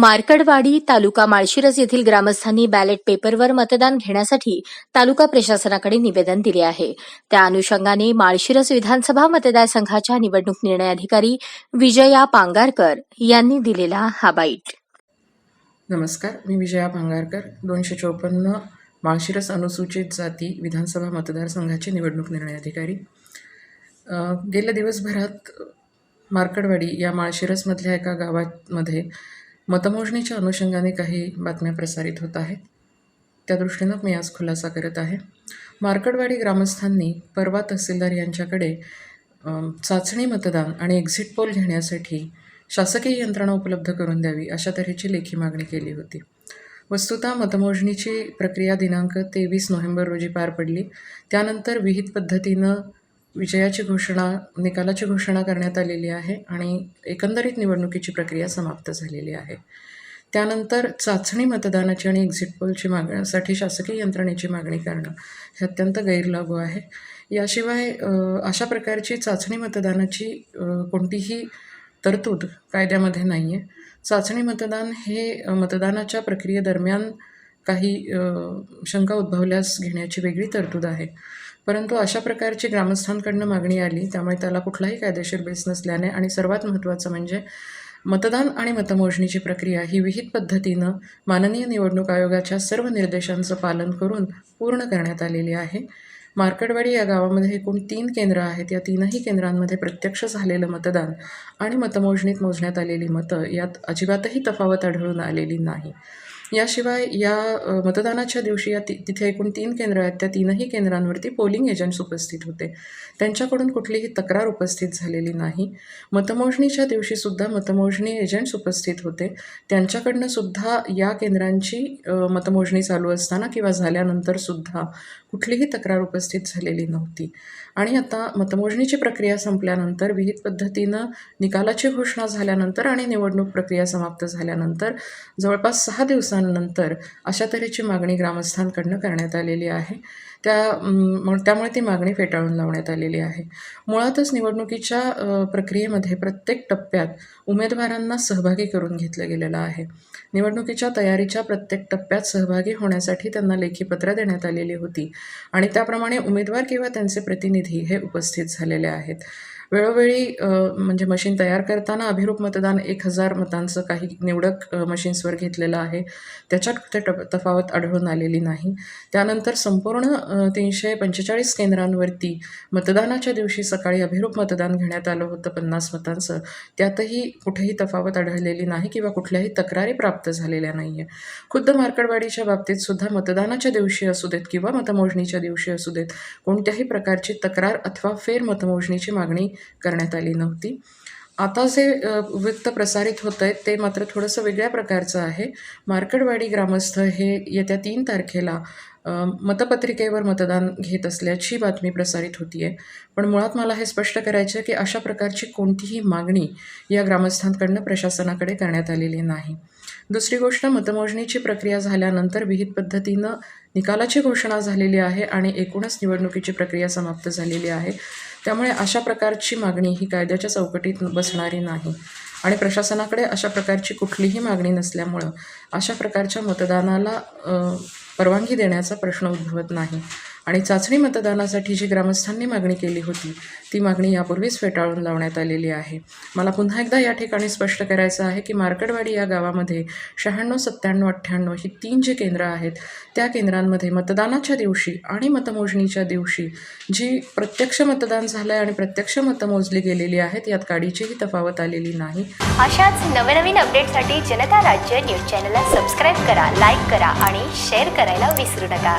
मार्कडवाडी तालुका माळशिरस येथील ग्रामस्थांनी बॅलेट पेपरवर मतदान घेण्यासाठी तालुका प्रशासनाकडे निवेदन दिले आहे. त्या अनुषंगाने माळशिरस विधानसभा मतदारसंघाच्या निवडणूक निर्णय अधिकारी विजया पांगारकर यांनी दिलेला हा बाईट. नमस्कार मी विजया भांगारकर दोनशे चौपन्न माळशिरस अनुसूचित जाती विधानसभा मतदारसंघाचे निवडणूक निर्णय अधिकारी. गेल्या दिवसभरात मार्कडवाडी या माळशिरसमधल्या एका गावामध्ये मतमोजणीच्या अनुषंगाने काही बातम्या प्रसारित होत आहेत. त्या दृष्टीनं मी आज खुलासा करत आहे. मार्कडवाडी ग्रामस्थांनी परवा तहसीलदार यांच्याकडे चाचणी मतदान आणि एक्झिट पोल घेण्यासाठी शासकीय यंत्रणा उपलब्ध करून द्यावी अशा तऱ्हेची लेखी मागणी केली होती. वस्तुतः मतमोजणीची प्रक्रिया दिनांक तेवीस नोव्हेंबर रोजी पार पडली. त्यानंतर विहित पद्धतीनं विजयाची घोषणा निकालाची घोषणा करण्यात आलेली आहे आणि एकंदरीत निवडणुकीची प्रक्रिया समाप्त झालेली आहे. त्यानंतर चाचणी मतदानाची आणि एक्झिट पोलची मागण्यासाठी शासकीय यंत्रणेची मागणी करणं हे अत्यंत गैरलागू आहे. याशिवाय अशा प्रकारची चाचणी मतदानाची कोणतीही तरतूद कायद्यामध्ये नाही आहे चाचणी मतदान हे मतदानाच्या प्रक्रियेदरम्यान काही शंका उद्भवल्यास घेण्याची वेगळी तरतूद आहे. परंतु अशा प्रकारची ग्रामस्थांकडनं मागणी आली त्यामुळे त्याला कुठलाही कायदेशीर बेस नसल्याने आणि सर्वात महत्त्वाचं म्हणजे मतदान आणि मतमोजणीची प्रक्रिया ही विहित पद्धतीनं माननीय निवडणूक आयोगाच्या सर्व निर्देशांचं पालन करून पूर्ण करण्यात आलेली आहे. मार्कडवाडी या गावामध्ये एकूण तीन केंद्रं आहेत. या तीनही केंद्रांमध्ये प्रत्यक्ष झालेलं मतदान आणि मतमोजणीत मोजण्यात आलेली मतं यात अजिबातही तफावत आढळून आलेली नाही. याशिवाय या मतदानाच्या दिवशी या ति तिथे एकूण तीन केंद्र आहेत. त्या तीनही केंद्रांवरती पोलिंग एजंट्स उपस्थित होते. त्यांच्याकडून कुठलीही तक्रार उपस्थित झालेली नाही. मतमोजणीच्या दिवशीसुद्धा मतमोजणी एजंट्स उपस्थित होते. त्यांच्याकडनं सुद्धा या केंद्रांची मतमोजणी चालू असताना किंवा झाल्यानंतरसुद्धा कुठलीही तक्रार उपस्थित झालेली नव्हती. आणि आता मतमोजणीची प्रक्रिया संपल्यानंतर विहित पद्धतीनं निकालाची घोषणा झाल्यानंतर आणि निवडणूक प्रक्रिया समाप्त झाल्यानंतर जवळपास सहा दिवसांनी दिवसांनंतर अशा तऱ्हेची मागणी ग्रामस्थांकडनं करण्यात आलेली आहे. त्या त्यामुळे ती मागणी फेटाळून लावण्यात आलेली आहे. मुळातच निवडणुकीच्या प्रक्रियेमध्ये प्रत्येक टप्प्यात उमेदवारांना सहभागी करून घेतलं गेलेलं आहे. निवडणुकीच्या तयारीच्या प्रत्येक टप्प्यात सहभागी होण्यासाठी त्यांना लेखीपत्र देण्यात आलेली होती आणि त्याप्रमाणे उमेदवार किंवा त्यांचे प्रतिनिधी हे उपस्थित झालेले आहेत. वेळोवेळी म्हणजे मशीन तयार करताना अभिरूप मतदान एक हजार मतांचं काही निवडक मशीन्सवर घेतलेलं आहे. त्याच्यात ते टप तफावत आढळून आलेली नाही. त्यानंतर संपूर्ण तीनशे पंचेचाळीस केंद्रांवरती मतदानाच्या दिवशी सकाळी अभिरूप मतदान घेण्यात आलं होतं पन्नास मतांचं. त्यातही कुठेही तफावत आढळलेली नाही किंवा कुठल्याही तक्रारी प्राप्त झालेल्या नाही आहे खुद्द मार्कडवाडीच्या बाबतीत सुद्धा मतदानाच्या दिवशी असू देत किंवा मतमोजणीच्या दिवशी असू देत कोणत्याही प्रकारची तक्रार अथवा फेर मतमोजणीची मागणी करण्यात आली नव्हती. आता जे वृत्त प्रसारित होतं आहे ते मात्र थोडंसं वेगळ्या प्रकारचं आहे. मार्कडवाडी ग्रामस्थ हे येत्या तीन तारखेला मतपत्रिकेवर मतदान घेत असल्याची बातमी प्रसारित होती आहे पण मुळात मला हे स्पष्ट करायचं आहे की अशा प्रकारची कोणतीही मागणी या ग्रामस्थांकडनं प्रशासनाकडे करण्यात आलेली नाही. दुसरी गोष्ट मतमोजणीची प्रक्रिया झाल्यानंतर विहित पद्धतीनं निकालाची घोषणा झालेली आहे आणि एकूणच निवडणुकीची प्रक्रिया समाप्त झालेली आहे. त्यामुळे अशा प्रकारची मागणी ही कायद्याच्या चौकटीत बसणारी नाही. आणि प्रशासनाकडे अशा प्रकारची कुठलीही मागणी नसल्यामुळं अशा प्रकारच्या मतदानाला परवानगी देण्याचा प्रश्न उद्भवत नाही. आणि चाचणी मतदानासाठी जी ग्रामस्थांनी मागणी केली होती ती मागणी यापूर्वीच फेटाळून लावण्यात आलेली आहे. मला पुन्हा एकदा या ठिकाणी स्पष्ट करायचं आहे की मार्कडवाडी या गावामध्ये शहाण्णव सत्त्याण्णव अठ्ठ्याण्णव ही तीन जी केंद्रं आहेत त्या केंद्रांमध्ये मतदानाच्या दिवशी आणि मतमोजणीच्या दिवशी जी प्रत्यक्ष मतदान झालं आहे आणि प्रत्यक्ष मतं मोजली गेलेली आहेत यात काडीचीही तफावत आलेली नाही. अशाच नवनवीन अपडेटसाठी जनता राज्य न्यूज चॅनलला सबस्क्राईब करा लाईक करा आणि शेअर करायला विसरू नका.